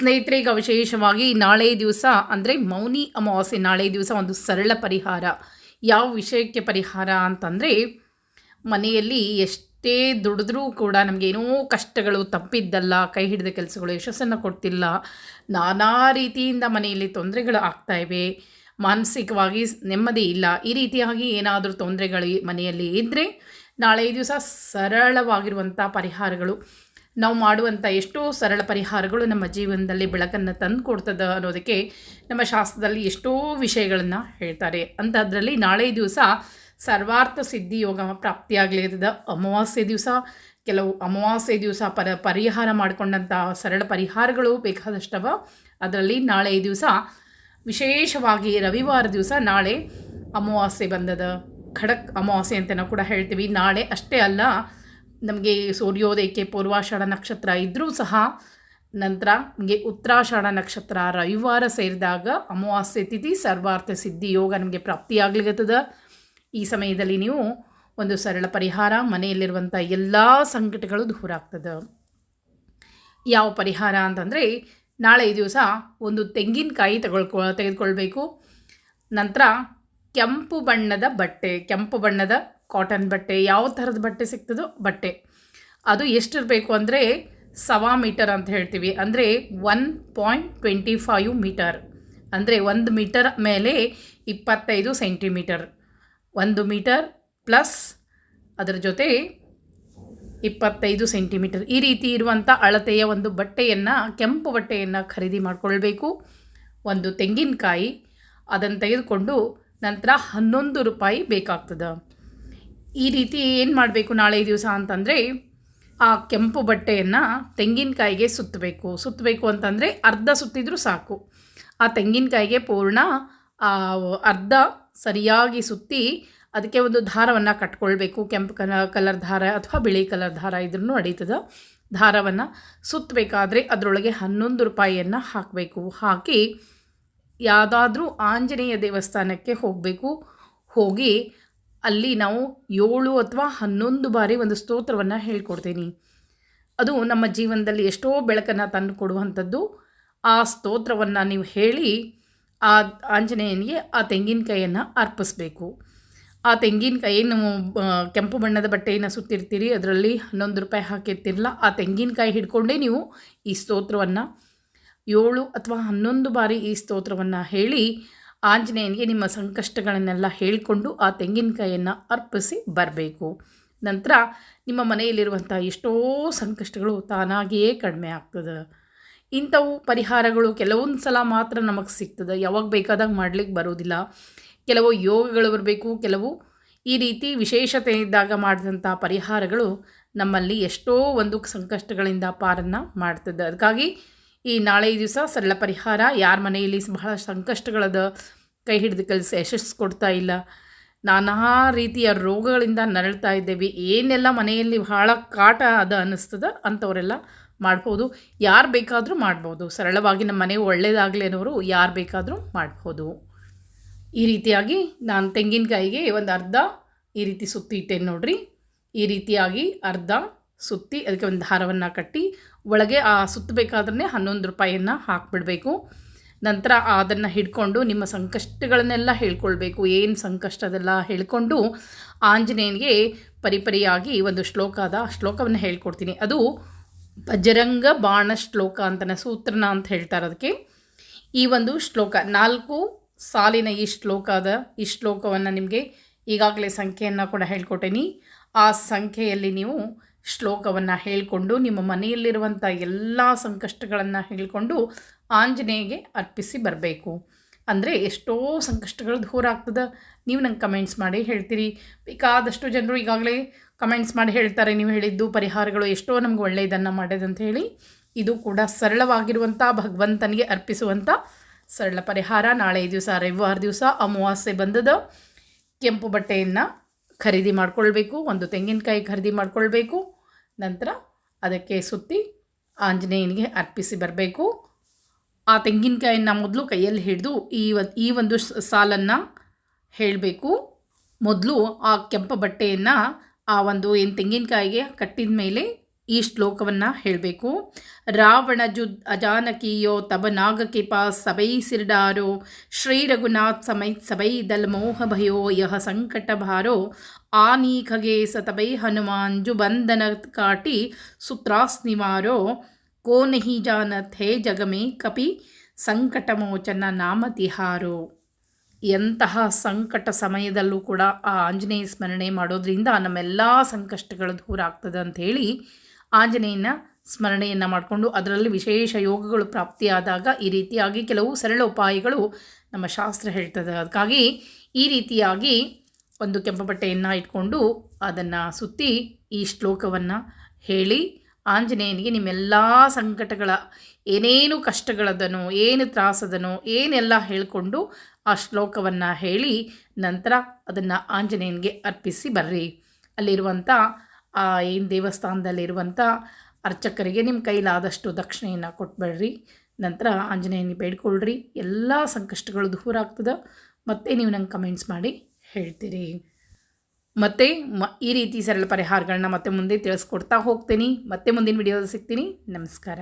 ಸ್ನೇಹಿತರೆ ಈಗ ವಿಶೇಷವಾಗಿ ನಾಳೆ ದಿವಸ ಅಂದರೆ ಮೌನಿ ಅಮಾವಾಸ್ಯೆ ನಾಳೆ ದಿವಸ ಒಂದು ಸರಳ ಪರಿಹಾರ. ಯಾವ ವಿಷಯಕ್ಕೆ ಪರಿಹಾರ ಅಂತಂದರೆ ಮನೆಯಲ್ಲಿ ಎಷ್ಟೇ ದುಡಿದ್ರೂ ಕೂಡ ನಮಗೇನೋ ಕಷ್ಟಗಳು ತಪ್ಪಿದ್ದಲ್ಲ, ಕೈ ಹಿಡಿದ ಕೆಲಸಗಳು ಯಶಸ್ಸನ್ನು ಕೊಡ್ತಿಲ್ಲ, ನಾನಾ ರೀತಿಯಿಂದ ಮನೆಯಲ್ಲಿ ತೊಂದರೆಗಳು ಆಗ್ತಾಯಿವೆ ಮಾನಸಿಕವಾಗಿ ನೆಮ್ಮದಿ ಇಲ್ಲ, ಈ ರೀತಿಯಾಗಿ ಏನಾದರೂ ತೊಂದರೆಗಳು ಮನೆಯಲ್ಲಿ ಇದ್ದರೆ ನಾಳೆ ದಿವಸ ಸರಳವಾಗಿರುವಂಥ ಪರಿಹಾರಗಳು. ನಾವು ಮಾಡುವಂಥ ಎಷ್ಟೋ ಸರಳ ಪರಿಹಾರಗಳು ನಮ್ಮ ಜೀವನದಲ್ಲಿ ಬೆಳಕನ್ನು ತಂದು ಕೊಡ್ತದೆ ಅನ್ನೋದಕ್ಕೆ ನಮ್ಮ ಶಾಸ್ತ್ರದಲ್ಲಿ ಎಷ್ಟೋ ವಿಷಯಗಳನ್ನು ಹೇಳ್ತಾರೆ. ಅಂಥದ್ರಲ್ಲಿ ನಾಳೆ ದಿವಸ ಸರ್ವಾರ್ಥ ಸಿದ್ಧಿ ಯೋಗ ಪ್ರಾಪ್ತಿಯಾಗಲಿರ್ತದೆ. ಅಮಾವಾಸ್ಯೆ ದಿವಸ ಕೆಲವು ಅಮಾವಾಸ್ಯೆ ದಿವಸ ಪರ ಪರಿಹಾರ ಮಾಡಿಕೊಂಡಂಥ ಸರಳ ಪರಿಹಾರಗಳು ಬೇಕಾದಷ್ಟವ. ಅದರಲ್ಲಿ ನಾಳೆ ದಿವಸ ವಿಶೇಷವಾಗಿ ರವಿವಾರ ದಿವಸ ನಾಳೆ ಅಮಾವಾಸ್ಯೆ ಬಂದದ. ಖಡಕ್ ಅಮಾವಾಸ್ಯೆ ಅಂತ ನಾವು ಕೂಡ ಹೇಳ್ತೀವಿ. ನಾಳೆ ಅಷ್ಟೇ ಅಲ್ಲ ನಮಗೆ ಸೂರ್ಯೋದಯಕ್ಕೆ ಪೂರ್ವಾಷಾಢ ನಕ್ಷತ್ರ ಇದ್ದರೂ ಸಹ ನಂತರ ನಮಗೆ ಉತ್ತರಾಷಾಢ ನಕ್ಷತ್ರ ರವಿವಾರ ಸೇರಿದಾಗ ಅಮಾವಾಸ್ಯೆ ತಿಥಿ, ಸರ್ವಾರ್ಥ ಸಿದ್ಧಿ ಯೋಗ ನಮಗೆ ಪ್ರಾಪ್ತಿಯಾಗ್ಲಿಕ್ಕತ್ತದ ಈ ಸಮಯದಲ್ಲಿ ನೀವು ಒಂದು ಸರಳ ಪರಿಹಾರ ಮನೆಯಲ್ಲಿರುವಂಥ ಎಲ್ಲ ಸಂಕಟಗಳು ದೂರ ಆಗ್ತದೆ. ಯಾವ ಪರಿಹಾರ ಅಂತಂದರೆ ನಾಳೆ ದಿವಸ ಒಂದು ತೆಂಗಿನಕಾಯಿ ತಗೊಳ್ಕೊ, ತೆಗೆದುಕೊಳ್ಬೇಕು. ನಂತರ ಕೆಂಪು ಬಣ್ಣದ ಬಟ್ಟೆ, ಕೆಂಪು ಬಣ್ಣದ ಕಾಟನ್ ಬಟ್ಟೆ, ಯಾವ ಥರದ ಬಟ್ಟೆ ಸಿಗ್ತದೋ ಬಟ್ಟೆ. ಅದು ಎಷ್ಟಿರಬೇಕು ಅಂದರೆ ಸವಾ ಮೀಟರ್ ಅಂತ ಹೇಳ್ತೀವಿ. ಅಂದರೆ one point twenty five metre. ಅಂದರೆ ಒಂದು ಮೀಟರ್ ಮೇಲೆ ಇಪ್ಪತ್ತೈದು ಸೆಂಟಿಮೀಟರ್. ಒಂದು ಮೀಟರ್ ಪ್ಲಸ್ ಅದರ ಜೊತೆ ಇಪ್ಪತ್ತೈದು ಸೆಂಟಿಮೀಟರ್. ಈ ರೀತಿ ಇರುವಂಥ ಅಳತೆಯ ಒಂದು ಬಟ್ಟೆಯನ್ನು, ಕೆಂಪು ಬಟ್ಟೆಯನ್ನು ಖರೀದಿ ಮಾಡಿಕೊಳ್ಬೇಕು. ಒಂದು ತೆಂಗಿನಕಾಯಿ, ಅದನ್ನು ತೆಗೆದುಕೊಂಡು ನಂತರ ಹನ್ನೊಂದು ರೂಪಾಯಿ ಬೇಕಾಗ್ತದೆ. ಈ ರೀತಿ ಏನು ಮಾಡಬೇಕು ನಾಳೆ ದಿವಸ ಅಂತಂದರೆ ಆ ಕೆಂಪು ಬಟ್ಟೆಯನ್ನು ತೆಂಗಿನಕಾಯಿಗೆ ಸುತ್ತಬೇಕು. ಸುತ್ತಬೇಕು ಅಂತಂದರೆ ಅರ್ಧ ಸುತ್ತಿದ್ರೂ ಸಾಕು. ಆ ತೆಂಗಿನಕಾಯಿಗೆ ಪೂರ್ಣ ಅರ್ಧ ಸರಿಯಾಗಿ ಸುತ್ತಿ ಅದಕ್ಕೆ ಒಂದು ದಾರವನ್ನು ಕಟ್ಕೊಳ್ಬೇಕು. ಕೆಂಪು ಕಲ, ಕಲರ್ ದಾರ ಅಥವಾ ಬಿಳಿ ಕಲರ್ ದಾರ ಇದ್ರೂ ನಡೀತದೆ ದಾರವನ್ನು ಸುತ್ತಬೇಕಾದ್ರೆ ಅದರೊಳಗೆ ಹನ್ನೊಂದು ರೂಪಾಯಿಯನ್ನು ಹಾಕಬೇಕು. ಹಾಕಿ ಯಾವುದಾದ್ರೂ ಆಂಜನೇಯ ದೇವಸ್ಥಾನಕ್ಕೆ ಹೋಗಬೇಕು. ಹೋಗಿ ಅಲ್ಲಿ ನಾವು ಏಳು ಅಥವಾ ಹನ್ನೊಂದು ಬಾರಿ ಒಂದು ಸ್ತೋತ್ರವನ್ನು ಹೇಳ್ಕೊಡ್ತೀನಿ. ಅದು ನಮ್ಮ ಜೀವನದಲ್ಲಿ ಎಷ್ಟೋ ಬೆಳಕನ್ನು ತಂದು ಕೊಡುವಂಥದ್ದು. ಆ ಸ್ತೋತ್ರವನ್ನು ನೀವು ಹೇಳಿ ಆ ಆಂಜನೇಯನಿಗೆ ಆ ತೆಂಗಿನಕಾಯಿಯನ್ನು ಅರ್ಪಿಸ್ಬೇಕು. ಆ ತೆಂಗಿನಕಾಯಿ ಕೆಂಪು ಬಣ್ಣದ ಬಟ್ಟೆಯನ್ನು ಸುತ್ತಿರ್ತೀರಿ, ಅದರಲ್ಲಿ ಹನ್ನೊಂದು ರೂಪಾಯಿ ಹಾಕಿರ್ತಿರಲ್ಲ, ಆ ತೆಂಗಿನಕಾಯಿ ಹಿಡ್ಕೊಂಡೇ ನೀವು ಈ ಸ್ತೋತ್ರವನ್ನು ಏಳು ಅಥವಾ ಹನ್ನೊಂದು ಬಾರಿ ಈ ಸ್ತೋತ್ರವನ್ನು ಹೇಳಿ ಆಂಜನೇಯನಿಗೆ ನಿಮ್ಮ ಸಂಕಷ್ಟಗಳನ್ನೆಲ್ಲ ಹೇಳಿಕೊಂಡು ಆ ತೆಂಗಿನಕಾಯಿಯನ್ನು ಅರ್ಪಿಸಿ ಬರಬೇಕು. ನಂತರ ನಿಮ್ಮ ಮನೆಯಲ್ಲಿರುವಂಥ ಎಷ್ಟೋ ಸಂಕಷ್ಟಗಳು ತಾನಾಗಿಯೇ ಕಡಿಮೆ ಆಗ್ತದೆ. ಇಂಥವು ಪರಿಹಾರಗಳು ಕೆಲವೊಂದು ಸಲ ಮಾತ್ರ ನಮಗೆ ಸಿಗ್ತದೆ. ಯಾವಾಗ ಬೇಕಾದಾಗ ಮಾಡಲಿಕ್ಕೆ ಬರೋದಿಲ್ಲ. ಕೆಲವು ಯೋಗಗಳು ಬರಬೇಕು, ಕೆಲವು ಈ ರೀತಿ ವಿಶೇಷತೆ ಇದ್ದಾಗ ಮಾಡಿದಂಥ ಪರಿಹಾರಗಳು ನಮ್ಮಲ್ಲಿ ಎಷ್ಟೋ ಒಂದು ಸಂಕಷ್ಟಗಳಿಂದ ಪಾರನ್ನು ಮಾಡ್ತದೆ. ಅದಕ್ಕಾಗಿ ಈ ನಾಳೆ ದಿವಸ ಸರಳ ಪರಿಹಾರ. ಯಾರ ಮನೆಯಲ್ಲಿ ಬಹಳ ಸಂಕಷ್ಟಗಳದ ಕೈ ಹಿಡಿದು ಕೆಲಸ ಯಶಸ್ಸು ಕೊಡ್ತಾ ಇಲ್ಲ. ನಾನಾ ರೀತಿಯ ರೋಗಗಳಿಂದ ನರಳ್ತಾ ಇದ್ದೇವೆ. ಏನೆಲ್ಲ ಮನೆಯಲ್ಲಿ ಬಹಳ ಕಾಟ ಅದ ಅನ್ನಿಸ್ತದ ಅಂಥವರೆಲ್ಲ ಮಾಡ್ಬೋದು. ಯಾರು ಬೇಕಾದರೂ ಮಾಡ್ಬೋದು. ಸರಳವಾಗಿ ನಮ್ಮ ಮನೆ ಒಳ್ಳೆಯದಾಗಲಿ ಅನ್ನೋರು ಯಾರು ಬೇಕಾದರೂ ಮಾಡ್ಬೋದು. ಈ ರೀತಿಯಾಗಿ ನಾನು ತೆಂಗಿನಕಾಯಿಗೆ ಒಂದು ಅರ್ಧ ಈ ರೀತಿ ಸುತ್ತಿ ಇಟ್ಟೇನೆ ನೋಡ್ರಿ. ಈ ರೀತಿಯಾಗಿ ಅರ್ಧ ಸುತ್ತಿ, ಅದಕ್ಕೆ ಒಂದು ದಾರವನ್ನು ಕಟ್ಟಿ ಒಳಗೆ ಆ ಸುತ್ತಬೇಕಾದ್ರೆ ಹನ್ನೊಂದು ರೂಪಾಯಿಯನ್ನು ಹಾಕಿಬಿಡಬೇಕು. ನಂತರ ಅದನ್ನು ಹಿಡ್ಕೊಂಡು ನಿಮ್ಮ ಸಂಕಷ್ಟಗಳನ್ನೆಲ್ಲ ಹೇಳ್ಕೊಳ್ಬೇಕು. ಏನು ಸಂಕಷ್ಟದೆಲ್ಲ ಹೇಳಿಕೊಂಡು ಹೇಳ್ಕೊಂಡು ಆಂಜನೇಯನಿಗೆ ಪರಿಪರಿಯಾಗಿ ಒಂದು ಶ್ಲೋಕದ ಶ್ಲೋಕವನ್ನು ಹೇಳ್ಕೊಡ್ತೀನಿ. ಅದು ಭಜರಂಗ ಬಾಣ ಶ್ಲೋಕ ಅಂತನ ಸೂತ್ರನ ಅಂತ ಹೇಳ್ತಾರೆ ಅದಕ್ಕೆ. ಈ ಒಂದು ಶ್ಲೋಕ, ನಾಲ್ಕು ಸಾಲಿನ ಈ ಶ್ಲೋಕದ ಈ ಶ್ಲೋಕವನ್ನು ನಿಮಗೆ ಈಗಾಗಲೇ ಸಂಖ್ಯೆಯನ್ನು ಕೂಡ ಹೇಳ್ಕೊಟ್ಟೇನಿ. ಆ ಸಂಖ್ಯೆಯಲ್ಲಿ ನೀವು ಶ್ಲೋಕವನ್ನು ಹೇಳಿಕೊಂಡು ನಿಮ್ಮ ಮನೆಯಲ್ಲಿರುವಂಥ ಎಲ್ಲ ಸಂಕಷ್ಟಗಳನ್ನು ಹೇಳಿಕೊಂಡು ಆಂಜನೇಯಗೆ ಅರ್ಪಿಸಿ ಬರಬೇಕು. ಅಂದರೆ ಎಷ್ಟೋ ಸಂಕಷ್ಟಗಳು ದೂರ ಆಗ್ತದೆ. ನೀವು ನಂಗೆ ಕಮೆಂಟ್ಸ್ ಮಾಡಿ ಹೇಳ್ತೀರಿ. ಬೇಕಾದಷ್ಟು ಜನರು ಈಗಾಗಲೇ ಕಮೆಂಟ್ಸ್ ಮಾಡಿ ಹೇಳ್ತಾರೆ. ನೀವು ಹೇಳಿದ್ದು ಪರಿಹಾರಗಳು ಎಷ್ಟೋ ನಮ್ಗೆ ಒಳ್ಳೆಯದನ್ನು ಮಾಡೋದಂತ ಹೇಳಿ ಇದು ಕೂಡ ಸರಳವಾಗಿರುವಂಥ ಭಗವಂತನಿಗೆ ಅರ್ಪಿಸುವಂಥ ಸರಳ ಪರಿಹಾರ. ನಾಳೆ ದಿವಸ ರವಿವಾರ ದಿವಸ ಅಮಾವಾಸ್ಯೆ ಬಂದದ. ಕೆಂಪು ಬಟ್ಟೆಯನ್ನು ಖರೀದಿ ಮಾಡಿಕೊಳ್ಬೇಕು. ಒಂದು ತೆಂಗಿನಕಾಯಿ ಖರೀದಿ ಮಾಡ್ಕೊಳ್ಬೇಕು. ನಂತರ ಅದಕ್ಕೆ ಸುತ್ತಿ ಆಂಜನೇಯನಿಗೆ ಅರ್ಪಿಸಿ ಬರಬೇಕು. ಆ ತೆಂಗಿನಕಾಯಿನ ಮೊದಲು ಕೈಯಲ್ಲಿ ಹಿಡಿದು ಈ ಈ ಒಂದು ಸಾಲನ್ನು ಹೇಳಬೇಕು. ಮೊದಲು ಆ ಕೆಂಪು ಬಟ್ಟೆಯನ್ನು ಆ ಒಂದು ಏನು ತೆಂಗಿನಕಾಯಿಗೆ ಕಟ್ಟಿದ ಮೇಲೆ ಈ ಶ್ಲೋಕವನ್ನು ಹೇಳಬೇಕು. ರಾವಣ ಅಜಾನಕಿಯೋ ತಬ ನಾಗಕೆ ಪಾಸ್ ಸಬೈ ಸಿರ್ಡಾರೋ, ಶ್ರೀ ರಘುನಾಥ್ ಸಮೈ ಸಬೈ ದಲ್ ಮೋಹ ಭಯೋ, ಯಹ ಸಂಕಟ ಭಾರೋ ಆನೀಖಗೆ ಸತಬೈ ಹನುಮಾನ್ ಜು ಬಂಧನ ಕಾಟಿ ಸುತ್ರಾಸ್ ನಿವಾರೋ ಕೋ ನಹಿ ಜಾನತ್ ಹೇ ಜಗಮೇ ಕಪಿ ಸಂಕಟಮೋಚನ ನಾಮ ತಿಹಾರೋ. ಎಂತಹ ಸಂಕಟ ಸಮಯದಲ್ಲೂ ಕೂಡ ಆ ಆಂಜನೇಯ ಸ್ಮರಣೆ ಮಾಡೋದ್ರಿಂದ ನಮ್ಮೆಲ್ಲ ಸಂಕಷ್ಟಗಳು ದೂರ ಆಗ್ತದೆ ಅಂಥೇಳಿ ಆಂಜನೇಯನ ಸ್ಮರಣೆಯನ್ನು ಮಾಡಿಕೊಂಡು ಅದರಲ್ಲಿ ವಿಶೇಷ ಯೋಗಗಳು ಪ್ರಾಪ್ತಿಯಾದಾಗ ಈ ರೀತಿಯಾಗಿ ಕೆಲವು ಸರಳ ಉಪಾಯಗಳು ನಮ್ಮ ಶಾಸ್ತ್ರ ಹೇಳ್ತದೆ. ಅದಕ್ಕಾಗಿ ಈ ರೀತಿಯಾಗಿ ಒಂದು ಕೆಂಪು ಬಟ್ಟೆಯನ್ನು ಇಟ್ಕೊಂಡು ಅದನ್ನು ಸುತ್ತಿ ಈ ಶ್ಲೋಕವನ್ನು ಹೇಳಿ ಆಂಜನೇಯನಿಗೆ ನಿಮ್ಮೆಲ್ಲ ಸಂಕಟಗಳ ಏನೇನು ಕಷ್ಟಗಳದನೋ, ಏನು ತ್ರಾಸದನೋ, ಏನೆಲ್ಲ ಹೇಳಿಕೊಂಡು ಆ ಶ್ಲೋಕವನ್ನು ಹೇಳಿ ನಂತರ ಅದನ್ನು ಆಂಜನೇಯನಿಗೆ ಅರ್ಪಿಸಿ ಬರ್ರಿ. ಅಲ್ಲಿರುವಂಥ ಆ ಏನು ದೇವಸ್ಥಾನದಲ್ಲಿರುವಂಥ ಅರ್ಚಕರಿಗೆ ನಿಮ್ಮ ಕೈಲಾದಷ್ಟು ದಕ್ಷಿಣೆಯನ್ನು ಕೊಟ್ಬೇಡ್ರಿ. ನಂತರ ಆಂಜನೇಯನ ಬೇಡ್ಕೊಳ್ರಿ. ಎಲ್ಲ ಸಂಕಷ್ಟಗಳು ದೂರ ಆಗ್ತದೆ. ಮತ್ತೆ ನೀವು ನಂಗೆ ಕಮೆಂಟ್ಸ್ ಮಾಡಿ ಹೇಳ್ತೀರಿ. ಮತ್ತು ಮ, ಈ ರೀತಿ ಸರಳ ಪರಿಹಾರಗಳನ್ನ ಮತ್ತೆ ಮುಂದೆ ತಿಳಿಸ್ಕೊಡ್ತಾ ಹೋಗ್ತೀನಿ. ಮತ್ತೆ ಮುಂದಿನ ವಿಡಿಯೋದಲ್ಲಿ ಸಿಗ್ತೀನಿ. ನಮಸ್ಕಾರ.